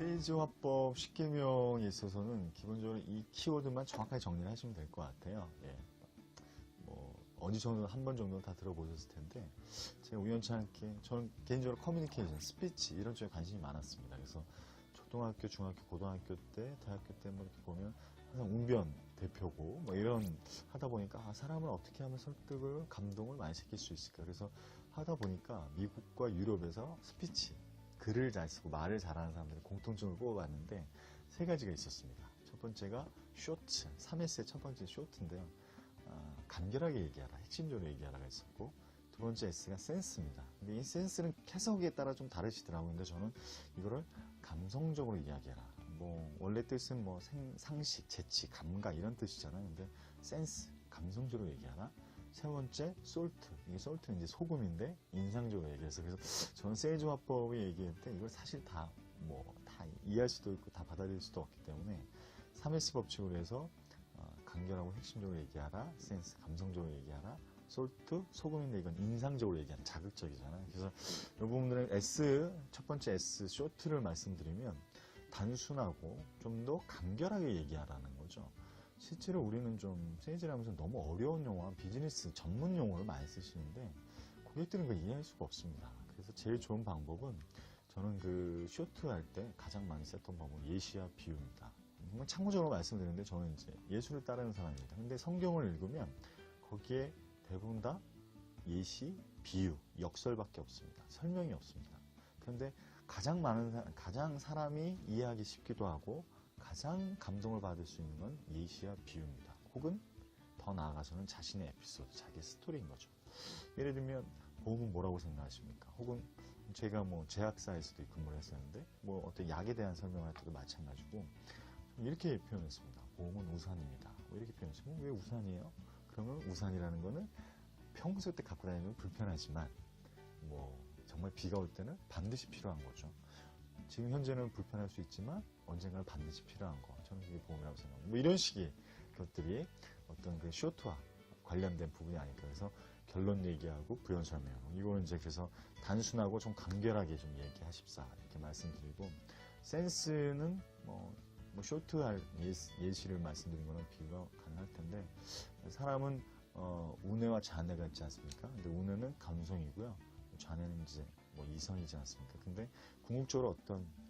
세일즈 화법 10개명에 있어서는 기본적으로 이 키워드만 정확하게 정리를 하시면 될 것 같아요. 예. 뭐, 정도, 한번 정도는 다 들어보셨을 텐데, 제가 우연치 않게, 저는 개인적으로 커뮤니케이션, 스피치, 이런 쪽에 관심이 많았습니다. 그래서 초등학교, 중학교, 고등학교 때, 대학교 때 뭐 이렇게 보면 항상 웅변 대표고, 뭐 이런 하다 보니까, 아, 사람을 어떻게 하면 설득을, 감동을 많이 시킬 수 있을까. 그래서 하다 보니까 미국과 유럽에서 스피치, 글을 잘 쓰고 말을 잘하는 사람들의 공통점을 뽑아봤는데 세 가지가 있었습니다. 첫 번째가 쇼트, 3S의 첫 번째 쇼트인데요. 아, 간결하게 얘기하라, 핵심적으로 얘기하라가 있었고 두 번째 S가 센스입니다. 근데 이 센스는 해석에 따라 좀 다르시더라고요. 근데 저는 이거를 감성적으로 이야기해라. 뭐 원래 뜻은 뭐 생- 상식, 재치, 감각 이런 뜻이잖아요. 근데 센스, 감성적으로 얘기하라. 세 번째, 솔트. 이게 솔트는 이제 소금인데, 인상적으로 얘기해서. 그래서 저는 세일즈 화법을 얘기할 때 이걸 사실 다, 뭐, 다 이해할 수도 있고 다 받아들일 수도 없기 때문에 3S 법칙으로 해서 어, 간결하고 핵심적으로 얘기하라. 센스, 감성적으로 얘기하라. 솔트, 소금인데 이건 인상적으로 얘기하는 자극적이잖아요. 그래서 이 부분들은 S, 첫 번째 S, 쇼트를 말씀드리면 단순하고 좀 더 간결하게 얘기하라는 거죠. 실제로 우리는 좀 세일즈를 하면서 너무 어려운 용어와 비즈니스 전문 용어를 많이 쓰시는데 고객들은 그걸 이해할 수가 없습니다. 그래서 제일 좋은 방법은 저는 그 쇼트 할 때 가장 많이 썼던 방법은 예시와 비유입니다. 정말 참고적으로 말씀드리는데 저는 이제 예수를 따르는 사람입니다. 근데 성경을 읽으면 거기에 대부분 다 예시, 비유, 역설밖에 없습니다. 설명이 없습니다. 그런데 가장 많은 사- 가장 사람이 이해하기 쉽기도 하고 가장 감동을 받을 수 있는 건 예시와 비유입니다. 혹은 더 나아가서는 자신의 에피소드, 자기 스토리인 거죠. 예를 들면 보험은 뭐라고 생각하십니까? 혹은 제가 뭐 제약사에서도 근무를 했었는데 뭐 어떤 약에 대한 설명을 할 때도 마찬가지고 이렇게 표현했습니다. 보험은 우산입니다. 뭐 이렇게 표현했어요. 왜 우산이에요? 그러면 우산이라는 거는 평소 때 갖고 다니면 불편하지만 뭐 정말 비가 올 때는 반드시 필요한 거죠. 지금 현재는 불편할 수 있지만 언젠가는 반드시 필요한 거. 저는 그게 보험이라고 생각합니다. 뭐 이런 식의 것들이 어떤 그 쇼트와 관련된 부분이 아닐까. 그래서 결론 얘기하고 부연 설명. 이거는 이제 그래서 단순하고 좀 간결하게 좀 얘기하십사. 이렇게 말씀드리고 센스는 뭐, 뭐 쇼트할 예시, 예시를 말씀드린 거는 비유가 가능할 텐데 사람은 어, 우뇌와 자뇌가 있지 않습니까? 근데 우뇌는 감성이고요. 자뇌는 이제 뭐 이성이지 않습니까? 근데 궁극적으로 어떤 어,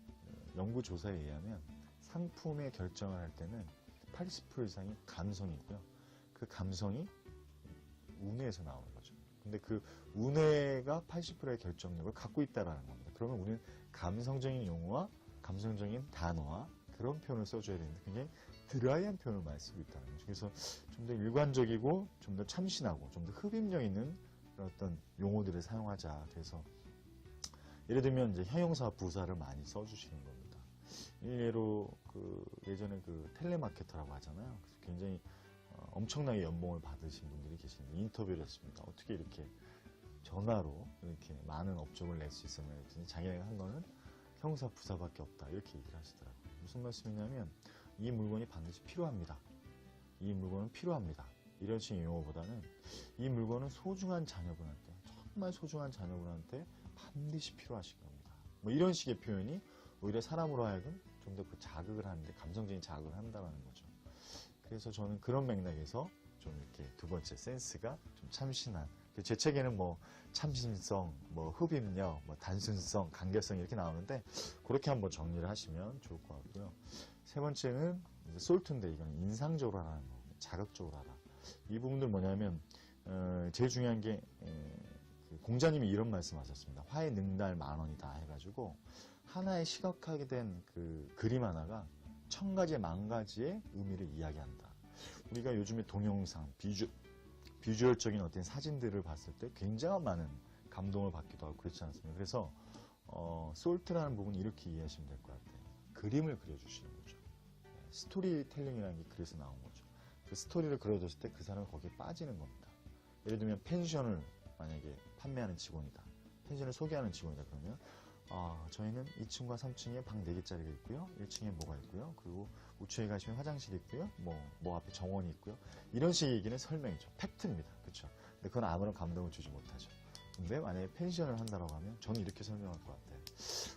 연구 조사에 의하면 상품의 결정을 할 때는 80% 이상이 감성이고요. 그 감성이 우뇌에서 나오는 거죠. 근데 그 우뇌가 80%의 결정력을 갖고 있다라는 겁니다. 그러면 우리는 감성적인 용어와 감성적인 단어와 그런 표현을 써줘야 되는데 굉장히 드라이한 표현을 많이 쓰고 있다는 거죠. 그래서 좀 더 일관적이고 좀 더 참신하고 좀 더 흡입력 있는 어떤 용어들을 사용하자. 그래서 예를 들면 이제 형용사 부사를 많이 써주시는 겁니다. 예로 그 예전에 그 텔레마케터라고 하잖아요. 그래서 굉장히 어, 엄청나게 연봉을 받으신 분들이 계시는데 인터뷰를 했습니다. 어떻게 이렇게 전화로 이렇게 많은 업적을 낼 수 있었나요? 그랬더니 자기가 한 거는 형사 부사밖에 없다 이렇게 얘기를 하시더라고요. 무슨 말씀이냐면 이 물건이 반드시 필요합니다. 이 물건은 필요합니다. 이런 식의 용어보다는 이 물건은 소중한 자녀분한테 정말 소중한 자녀분한테 반드시 필요하신 겁니다. 뭐 이런 식의 표현이 오히려 사람으로 하여금 좀 더 그 자극을 하는데 감성적인 자극을 한다는 거죠. 그래서 저는 그런 맥락에서 좀 이렇게 두 번째 센스가 좀 참신한 그제 책에는 뭐 참신성, 뭐 흡입력, 뭐 단순성, 간결성 이렇게 나오는데 그렇게 한번 정리를 하시면 좋을 것 같고요. 세 번째는 솔트인데 이건 인상적으로 하라는 거, 자극적으로 하라. 이 부분들 뭐냐면 어, 제일 중요한 게 에, 그 공자님이 이런 말씀하셨습니다. 화의 능달 만 원이다 해가지고 하나의 시각하게 된 그 그림 하나가 천 가지 만 가지의 의미를 이야기한다. 우리가 요즘에 동영상, 비주, 비주얼적인 어떤 사진들을 봤을 때 굉장히 많은 감동을 받기도 하고 그렇지 않습니까? 그래서 어, 솔트라는 부분이 이렇게 이해하시면 될 것 같아요. 그림을 그려주시는 거죠. 네, 스토리텔링이라는 게 그래서 나온 거죠. 그 스토리를 그려줬을 때 그 사람은 거기에 빠지는 겁니다. 예를 들면 펜션을 만약에 판매하는 직원이다. 펜션을 소개하는 직원이다 그러면 아, 저희는 2층과 3층에 방 4개짜리가 있고요. 1층에 뭐가 있고요. 그리고 우측에 가시면 화장실이 있고요. 뭐, 뭐 앞에 정원이 있고요. 이런 식의 얘기는 설명이죠. 팩트입니다. 그쵸? 근데 그건 아무런 감동을 주지 못하죠. 근데 만약에 펜션을 한다고 하면 저는 이렇게 설명할 것 같아요.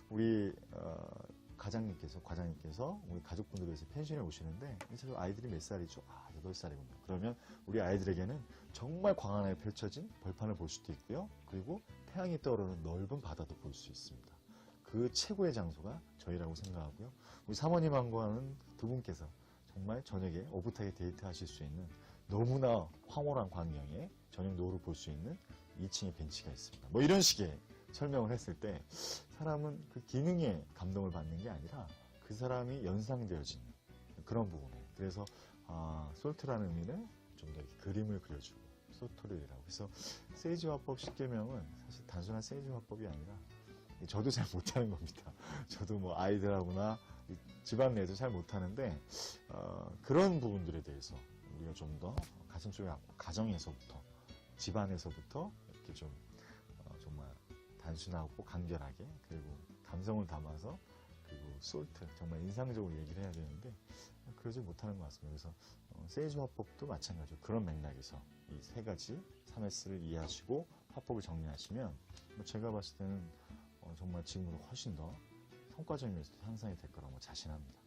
우리, 어, 가장님께서, 과장님께서 우리 가족분들 위해서 펜션에 오시는데, 저 아이들이 몇 살이죠? 아, 8살이군요. 그러면 우리 아이들에게는 정말 광안에 펼쳐진 벌판을 볼 수도 있고요. 그리고 태양이 떠오르는 넓은 바다도 볼 수 있습니다. 그 최고의 장소가 저희라고 생각하고요. 우리 사모님하고는 두 분께서 정말 저녁에 오붓하게 데이트 하실 수 있는 너무나 황홀한 광경에 저녁 노을을 볼 수 있는 2층의 벤치가 있습니다. 뭐 이런 식의 설명을 했을 때 사람은 그 기능에 감동을 받는 게 아니라 그 사람이 연상되어지는 그런 부분이에요. 그래서 아, 솔트라는 의미는 좀 더 그림을 그려주고 소토리라고 해서 세이지 화법 10개명은 사실 단순한 세이지 화법이 아니라 저도 잘 못하는 겁니다. 저도 뭐 아이들하고나 이 집안 내도 잘 못하는데 어, 그런 부분들에 대해서 우리가 좀 더 가슴 속에 안고 가정에서부터 집안에서부터 이렇게 좀 어, 정말 단순하고 간결하게 그리고 감성을 담아서 그리고 솔트 정말 인상적으로 얘기를 해야 되는데 그러지 못하는 것 같습니다. 그래서 어, 세이지 화법도 마찬가지로 그런 맥락에서 이 세 가지 3S를 이해하시고 화법을 정리하시면 뭐 제가 봤을 때는 어, 정말 지금보다 훨씬 더 성과적인 면에서 향상이 될 거라고 자신합니다.